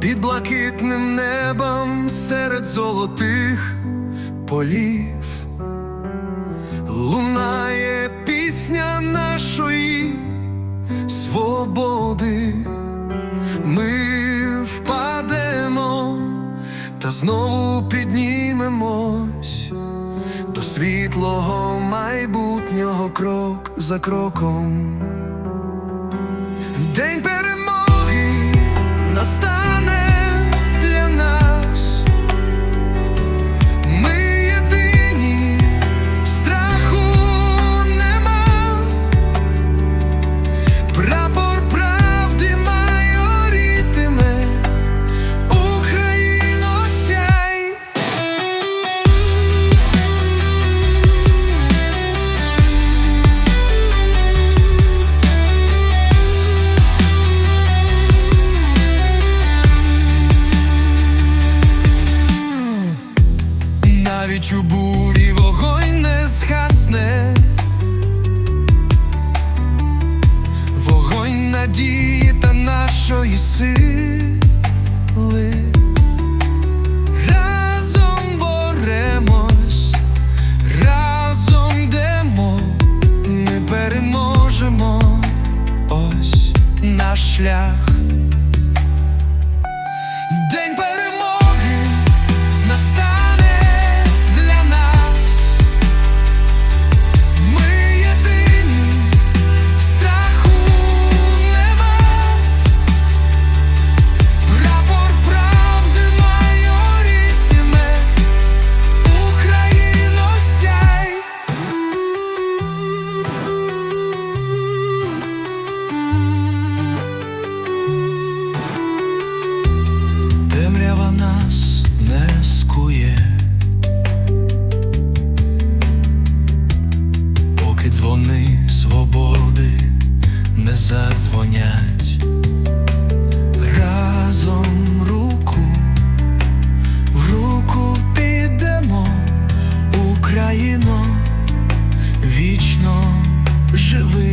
під блакитним небом серед золотих полів. Лунає пісня нашої свободи. Ми впадемо та знову піднімемось до світлого майбутнього крок за кроком. Нашої сили. Разом боремось, разом йдемо, ми переможемо. Ось наш шлях. дзвони свободи не задзвонять, разом руку в руку підемо, Україно, вічно живи.